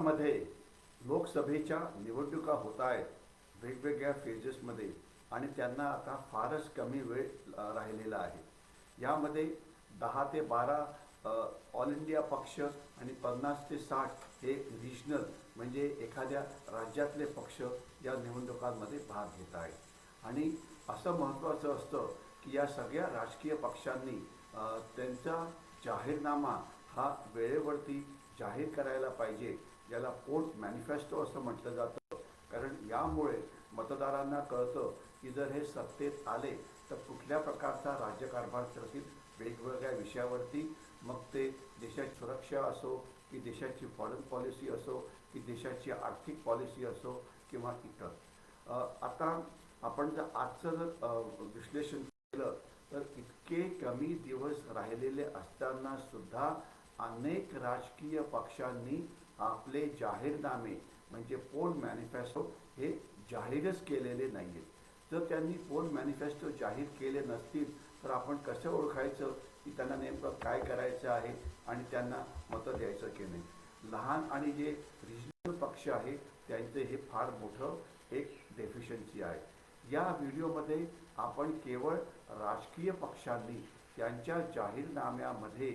यामध्ये लोकसभेच्या निवडणुका होत आहेत वेगवेगळ्या फेजेसमध्ये आणि त्यांना आता फारच कमी वेळ राहिलेला आहे. यामध्ये दहा ते बारा ऑल इंडिया पक्ष आणि पन्नास ते साठ हे रिजनल म्हणजे एखाद्या राज्यातले पक्ष या निवडणुकांमध्ये भाग घेत आहेत. आणि असं महत्त्वाचं असतं की या सगळ्या राजकीय पक्षांनी त्यांचा जाहीरनामा हा वेळेवरती जाहीर करायला पाहिजे. ज्याला फोर्थ मॅनिफेस्टो असं म्हटलं जातं. कारण यामुळे मतदारांना कळतं की जर हे सत्तेत आले तर कुठल्या प्रकारचा राज्यकारभार करतील वेगवेगळ्या विषयावरती. मग ते देशाची सुरक्षा असो की देशाची फॉरेन पॉलिसी असो की देशाची आर्थिक पॉलिसी असो किंवा इतर. आता आपण जर आजचं जर विश्लेषण केलं तर इतके कमी दिवस राहिलेले असताना सुद्धा अनेक राजकीय पक्षांनी आपले जाहीरनामे म्हणजे पोल मॅनिफेस्टो हे जाहीरच केलेले नाही आहेत जर त्यांनी पोल मॅनिफेस्टो जाहीर केले नसतील तर आपण कसं ओळखायचं की त्यांना नेमकं काय करायचं आहे आणि त्यांना मतं द्यायचं की नाही? लहान आणि जे रिजनल पक्ष आहे त्यांचे हे फार मोठं एक डेफिशन्सी आहे. या व्हिडिओमध्ये आपण केवळ राजकीय पक्षांनी त्यांच्या जाहीरनाम्यामध्ये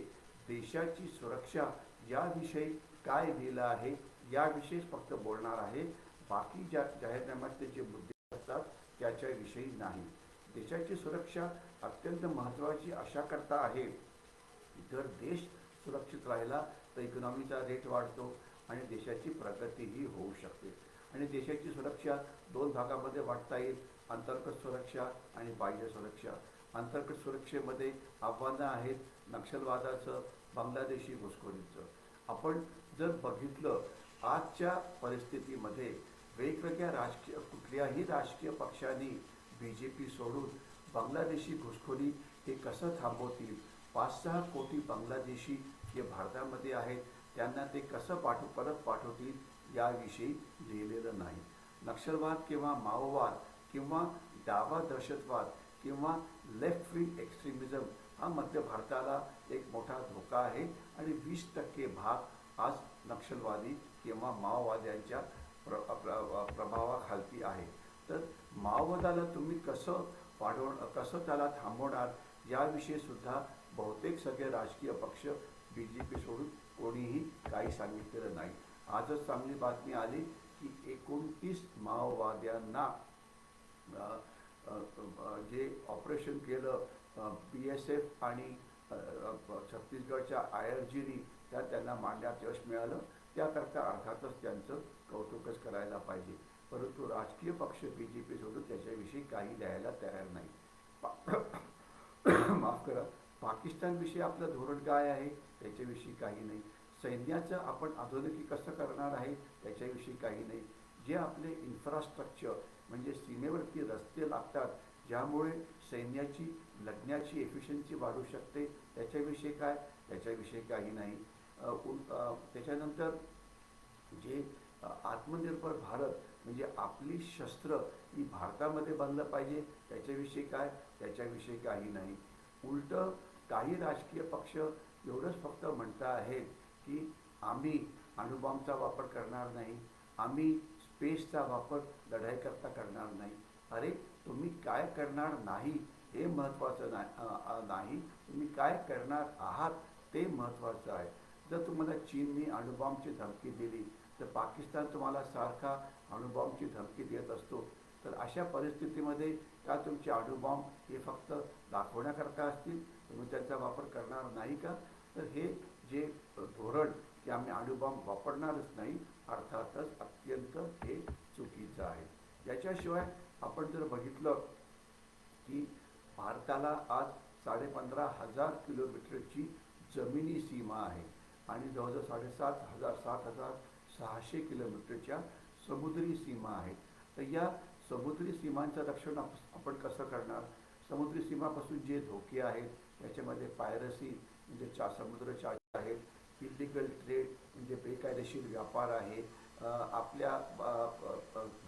देशाची सुरक्षा याविषयी काय लिहिलं आहे याविषयीच फक्त बोलणार आहे. बाकी ज्या जाहीरनाम्यातले जे मुद्दे असतात त्याच्याविषयी नाही. देशाची सुरक्षा अत्यंत महत्त्वाची अशा करता आहे. जर देश सुरक्षित राहिला तर इकॉनॉमीचा रेट वाढतो आणि देशाची प्रगतीही होऊ शकते. आणि देशाची सुरक्षा दोन भागामध्ये वाटता येईल अंतर्गत सुरक्षा आणि बाह्य सुरक्षा. अंतर्गत सुरक्षेमध्ये आव्हानं आहेत नक्षलवादाचं बांगलादेशी घुसखोरीचं. आपण जर बघितलं आजच्या परिस्थितीमध्ये वेगवेगळ्या राजकीय कुठल्याही राजकीय पक्षांनी बी जे पी सोडून बांगलादेशी घुसखोरी हे कसं थांबवतील? पाच सहा कोटी बांगलादेशी जे भारतामध्ये आहेत त्यांना ते कसं पाठव परत पाठवतील याविषयी लिहिलेलं नाही. नक्षलवाद किंवा माओवाद किंवा डावा दहशतवाद किंवा लेफ्ट विंग एक्स्ट्रीमिझम हा मध्य भारताला एक मोठा धोका आहे. आणि वीस टक्के भाग आज नक्षलवादी किंवा माओवाद्यांच्या प्र प्र प्रभावाखालती आहे. तर माओवादाला तुम्ही कसं वाढव कसं त्याला थांबवणार याविषयी सुद्धा बहुतेक सगळे राजकीय पक्ष बी जे पी सोडून कोणीही काही सांगितलेलं नाही. आजच चांगली बातमी आली की एकोणतीस माओवाद्यांना जे ऑपरेशन केलं पी एस एफ आणि छत्तीसगडच्या आय आर जीनी त्या त्यांना मांडण्यात यश मिळालं. त्याकरता अर्थातच त्यांचं कौतुकच करायला पाहिजे. परंतु राजकीय पक्ष बी जे पी सोडून त्याच्याविषयी काही द्यायला तयार नाही. पा- माफ करा. पाकिस्तानविषयी आपलं धोरण काय आहे त्याच्याविषयी काही नाही. सैन्याचं आपण आधुनिकी कसं करणार आहे त्याच्याविषयी काही नाही. जे आपले इन्फ्रास्ट्रक्चर म्हणजे सीमेवरती रस्ते लागतात ज्यामुळे सैन्याची लढण्याची एफिशियन्सी वाढू शकते. त्याच्याविषयी काय? त्याच्याविषयी काही नाही. त्याच्यानंतर जे आत्मनिर्भर भारत म्हणजे आपली शस्त्र ही भारतामध्ये बनलं पाहिजे. त्याच्याविषयी काय? त्याच्याविषयी काही नाही. उलट काही राजकीय पक्ष एवढंच फक्त म्हणता आहेत की आम्ही अणुबॉम्बचा वापर करणार नाही. आम्ही स्पेसचा वापर लढाईकरता करणार नाही. अरे तुम्ही काय करणार नाही हे महत्त्वाचं नाही नाही. तुम्ही काय करणार आहात ते महत्त्वाचं आहे. जर तुम्हाला चीननी अणुबॉम्बची धमकी दिली तर पाकिस्तान तुम्हाला सारखा अणुबॉम्बची धमकी देत असतो तर अशा परिस्थितीमध्ये का तुमचे अणुबॉम्ब हे फक्त दाखवण्याकरता असतील? तुम्ही त्याचा वापर करणार नाही का? तर हे जे धोरण की आम्ही अणुबॉम्ब वापरणारच नाही अर्थातच अत्यंत हे चुकीचं आहे. याच्याशिवाय आपण जर बघितलं की भारताला आज साडेपंधरा हजार किलोमीटरची जमिनी सीमा आहे आणि जवळजवळ साडेसात हजार सात हजार सहाशे किलोमीटरच्या समुद्री सीमा आहेत तर या समुद्री सीमांचं रक्षण आपण कसं करणार? समुद्री सीमापासून जे धोके आहेत त्याच्यामध्ये पायरसी म्हणजे चा समुद्रचारी आहेत इलिगल ट्रेड म्हणजे बेकायदेशीर व्यापार आहे. आपल्या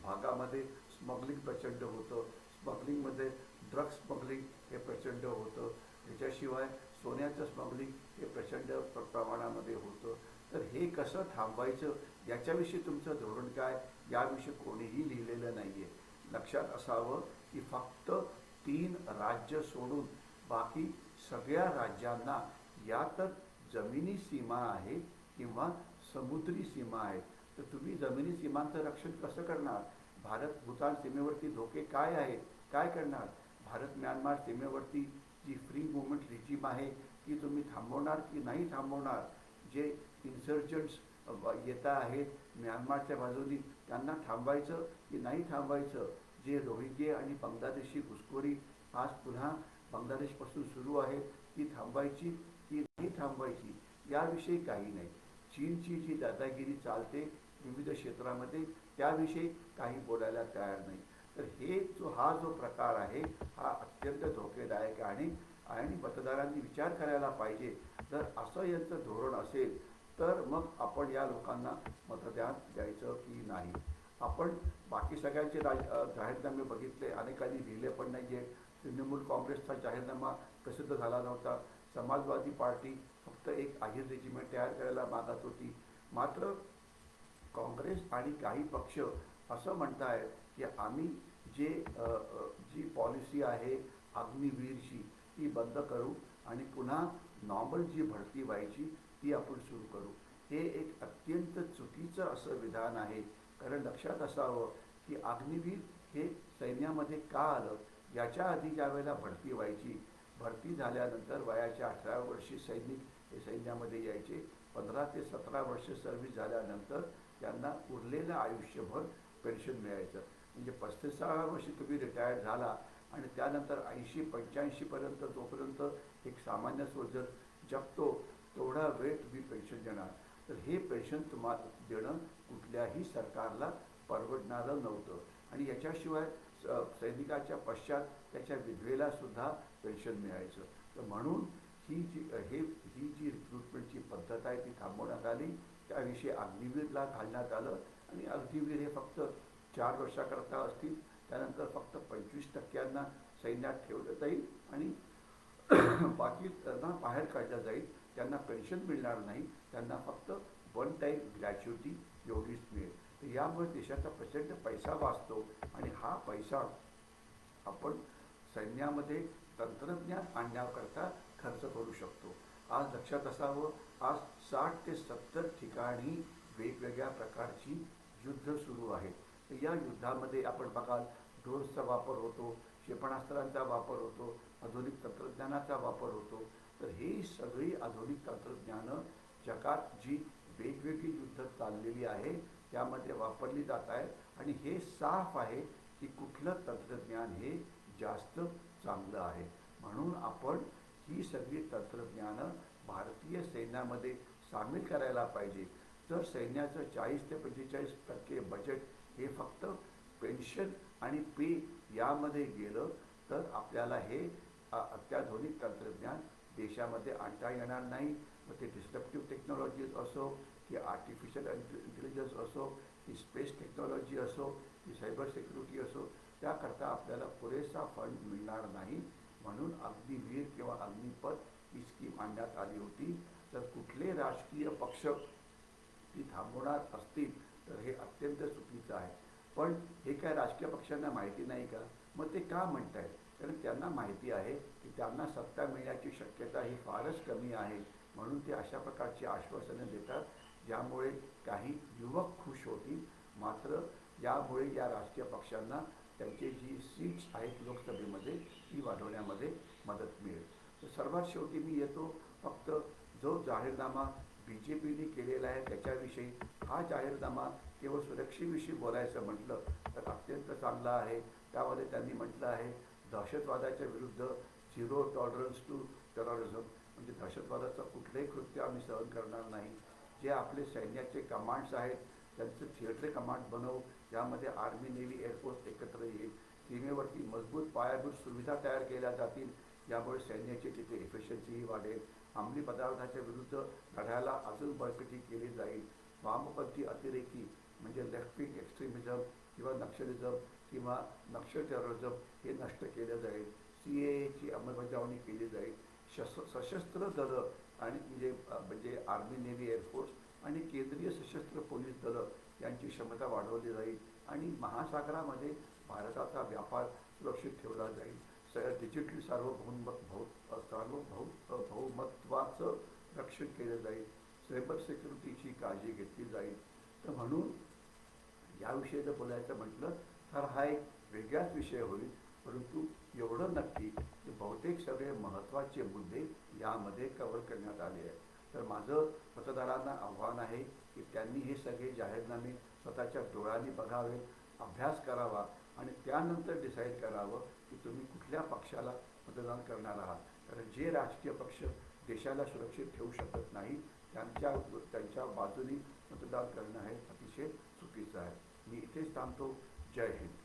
भागामध्ये स्मगलिंग प्रचंड होतं. स्मगलिंगमध्ये ड्रग स्मगलिंग हे प्रचंड होतं. त्याच्याशिवाय सोन्याचं स्मगलिंग हे प्रचंड प्रमाणामध्ये होतं. तर हे कसं थांबवायचं? याच्याविषयी तुमचं धोरण काय? याविषयी कोणीही लिहिलेलं नाही आहे लक्षात असावं की फक्त तीन राज्य सोडून बाकी सगळ्या राज्यांना या तर जमिनी सीमा आहे किंवा समुद्री सीमा आहे तर तुम्ही जमिनी सीमांचं रक्षण कसं करणार? भारत भूतान सीमेवरती धोके काय आहेत? काय करणार? भारत म्यानमार सीमेवरती जी फ्री मुवमेंट रिजिम आहे ती तुम्ही थांबवणार की नाही थांबवणार? जे इन्सर्जंट्स येत आहेत म्यानमारच्या बाजूनी त्यांना थांबवायचं की नाही थांबवायचं? जे रोहिंगे आणि बांगलादेशी घुसखोरी आज पुन्हा बांगलादेशपासून सुरू आहे ती थांबवायची की नाही थांबवायची? याविषयी काही नाही. चीनची जी दादागिरी चालते विविध क्षेत्रामध्ये त्याविषयी काही बोलायला तयार नाही. तर हे जो हा जो प्रकार आहे हा अत्यंत धोकेदायक आहे आणि मतदारांनी विचार करायला पाहिजे. जर असं यांचं धोरण असेल तर मग आपण या लोकांना मतदान द्यायचं की नाही? आपण बाकी सगळ्यांचे राज जाहीरनामे बघितले अनेकांनी लिहिले पण नाही जे तृणमूल काँग्रेसचा जाहीरनामा प्रसिद्ध झाला नव्हता. समाजवादी पार्टी फक्त एक आहिर रेजिमेंट तयार करायला मागत होती. मात्र काँग्रेस आणि काही पक्ष असं म्हणतायत की आम्ही जे जी पॉलिसी आहे अग्निवीरची ती बंद करू आणि पुन्हा नॉर्मल जी भरती व्हायची ती आपण सुरू करू. हे एक अत्यंत चुकीचं असं विधान आहे. कारण लक्षात असावं की अग्निवीर हे सैन्यामध्ये का आलं? याच्या आधी ज्या वेळेला भरती व्हायची भरती झाल्यानंतर वयाच्या अठरा वर्षी सैनिक हे सैन्यामध्ये यायचे पंधरा ते सतरा वर्ष सर्व्हिस झाल्यानंतर त्यांना उरलेलं आयुष्यभर पेन्शन मिळायचं. म्हणजे पस्तीसाव्या वर्षी तुम्ही रिटायर्ड झाला आणि त्यानंतर ऐंशी पंच्याऐंशीपर्यंत जोपर्यंत एक सामान्य सोल्जर जगतो तेवढा वेळ तुम्ही पेन्शन देणार. तर हे पेन्शन तुम्हाला देणं कुठल्याही सरकारला परवडणारं नव्हतं. आणि याच्याशिवाय स- सैनिकाच्या पश्चात त्याच्या विधवेला सुद्धा पेन्शन मिळायचं. तर म्हणून ही जी हे ही जी रिक्रुटमेंटची पद्धत आहे ती थांबवण्यात आली. त्याविषयी अग्निवीरला घालण्यात आलं. आणि अग्निवीर हे फक्त चार वर्षाकरता असतील. त्यानंतर फक्त पंचवीस टक्क्यांना सैन्यात ठेवलं जाईल आणि बाकी त्यांना बाहेर काढलं जाईल. त्यांना पेन्शन मिळणार नाही. त्यांना फक्त वन टाईम ग्रॅच्युटी एवढीच मिळेल. तर यामुळे देशाचा प्रचंड पैसा वाचतो आणि हा पैसा आपण सैन्यामध्ये तंत्रज्ञान आणण्याकरता खर्च करू शकतो. आज लक्षात असावं आज साठ ते सत्तर ठिकाणी वेगवेगळ्या प्रकारची युद्ध सुरू आहेत. तर या युद्धामध्ये आपण बघाल ड्रोन्सचा वापर होतो क्षेपणास्त्रांचा वापर होतो आधुनिक तंत्रज्ञानाचा वापर होतो. तर ही सगळी आधुनिक तंत्रज्ञानं जगात जी वेगवेगळी युद्ध चाललेली आहे त्यामध्ये वापरली जात आहेत. आणि हे साफ आहे की कुठलं तंत्रज्ञान हे जास्त चांगलं आहे. म्हणून आपण ही सगळी तंत्रज्ञानं भारतीय सैन्यामध्ये सामील करायला पाहिजे. जर सैन्याचं चाळीस ते पंचेचाळीस टक्के बजेट हे फक्त पेन्शन आणि पे यामध्ये गेलं तर आपल्याला हे अत्याधुनिक तंत्रज्ञान देशामध्ये आणता येणार नाही. मग ते डिस्ट्रप्टिव्ह टेक्नॉलॉजीज असो की आर्टिफिशियल इंटेलिजन्स असो की स्पेस टेक्नॉलॉजी असो की सायबर सिक्युरिटी असो त्याकरता आपल्याला पुरेसा फंड मिळणार नाही. म्हणून अग्निवीर किंवा अग्निपथ ही स्कीम आणण्यात आली होती. तर कुठले राजकीय पक्ष ती थांबवणार असतील तर हे अत्यंत चुकीचं आहे. पण हे काय राजकीय पक्षांना माहिती नाही का? मग ते का म्हणतायत? कारण त्यांना माहिती आहे की त्यांना सत्ता मिळण्याची शक्यता ही फारच कमी आहे. म्हणून ते अशा प्रकारची आश्वासनं देतात ज्यामुळे काही युवक खुश होतील. मात्र यामुळे या राजकीय पक्षांना त्यांची जी सीट्स आहेत लोकसभेमध्ये ती वाढवण्यामध्ये मदत मिळेल. तर सर्वात शेवटी मी येतो फक्त जो जाहीरनामा बी जे पीने केलेला आहे त्याच्याविषयी. हा जाहीरनामा केवळ सुरक्षेविषयी बोलायचं म्हटलं तर अत्यंत चांगला आहे. त्यामध्ये त्यांनी म्हटलं आहे दहशतवादाच्या विरुद्ध झिरो टॉलरन्स टू टेरॉरिझम. म्हणजे दहशतवादाचं कुठलंही कृत्य आम्ही सहन करणार नाही. जे आपले सैन्याचे कमांड्स आहेत त्यांचं थिएटर कमांड बनवू यामध्ये आर्मी नेव्ही एअरफोर्स एकत्र येईल. सीमेवरती मजबूत पायाभूत सुविधा तयार केल्या जातील. यामुळे सैन्याची तिथे एफिशियन्सीही वाढेल. अंमली पदार्थाच्या विरुद्ध लढ्याला अजून बळकटी केली जाईल. वामपंथी अतिरेकी म्हणजे लेफ्ट विंग एक्स्ट्रीमिझम किंवा नक्षलिझम किंवा नक्षल टेररिझम हे नष्ट केलं जाईल. सी एची अंमलबजावणी केली जाईल. शस्त्र सशस्त्र दलं आणि म्हणजे म्हणजे आर्मी नेव्ही एअरफोर्स आणि केंद्रीय सशस्त्र पोलीस दलं यांची क्षमता वाढवली जाईल आणि महासागरामध्ये भारताचा व्यापार सुरक्षित ठेवला जाईल. स डिजिटल सार्वभौम भौ सार्वभौ भौमत्वाचं रक्षण केलं जाईल. सायबर सिक्युरिटीची काळजी घेतली जाईल. तर म्हणून याविषयी जर बोलायचं म्हटलं तर हा एक वेगळाच विषय होईल. परंतु एवढं नक्की की बहुतेक सगळे महत्त्वाचे मुद्दे यामध्ये कव्हर करण्यात आले आहेत. तर माझं मतदारांना आव्हान आहे की त्यांनी हे सगळे जाहीरनामे स्वतःच्या डोळ्यांनी बघावे अभ्यास करावा आणि त्यानंतर डिसाईड करावं की तुम्ही कुठल्या पक्षाला मतदान करणार आहात. कारण जे राजकीय पक्ष देशाला सुरक्षित ठेवू शकत नाही त्यांच्या त्यांच्या बाजूनी मतदान करणं हे अतिशय चुकीचं आहे. मी इथेच थांबतो. जय हिंद.